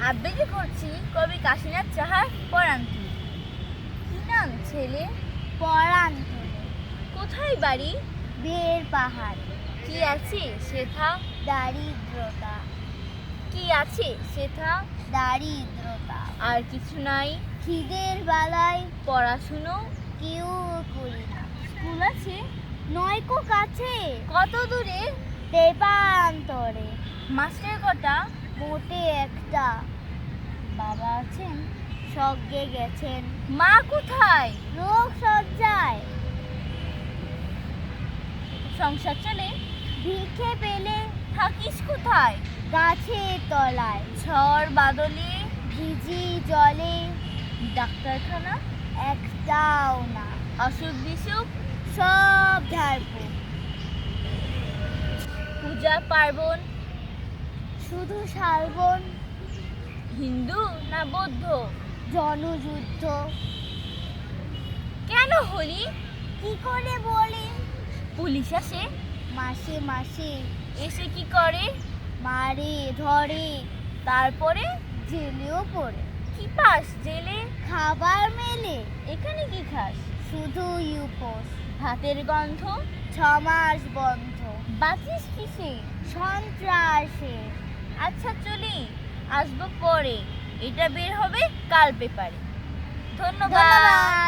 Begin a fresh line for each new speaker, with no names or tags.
আবৃত্তি করছি কবি কাশীনাথ চাহার পরাণ তুলি কি নাম ছেলে?
পরাণ তোলে
কোথায় বাড়ি?
বের পাহাড়।
কি আছে সেথা
দারিদ্রতা।
কি আছে সেথা
দারিদ্রতা।
আর কিছু নাই।
খিদের বেলায়
পড়াশুনো?
কেউ করি না।
স্কুল আছে?
নয়কো কাছে।
কত দূরে?
দেবান্তরে।
মাস্টার কটা?
মোটে একটা
বাবা আছেন,
স্বর্গে গেছেন।
মা কোথায়?
রোগ সজ্জায়
সংসার চলে
ভিখে পেলে
থাকিস কোথায়?
গাছের তলায়,
ঝড় বাদলে,
ভিজি জলে।
ডাক্তারখানা
একটাও না,
অসুখ বিসুখ
সব ঝাড়বো
পূজা পার্বণ
শুধু শালবন।
হিন্দু না বৌদ্ধ?
জনযুদ্ধ।
কেন হলি?
কি করে বলি?
পুলিশ আসে?
মাসে মাসে।
এসে কি করে?
মারে ধরে।
তারপরে?
জেলেও পড়ে।
কি পাস জেলে?
খাবার মেলে।
এখানে কি খাস?
শুধু ইউপোস।
ভাতের গন্ধ?
ছমাস বন্ধ।
বাঁচিস কিসে?
সন্ত্রাসে।
আচ্ছা চলি। আসব পরে। এটা বের হবে কাল পেপারে। ধন্যবাদ।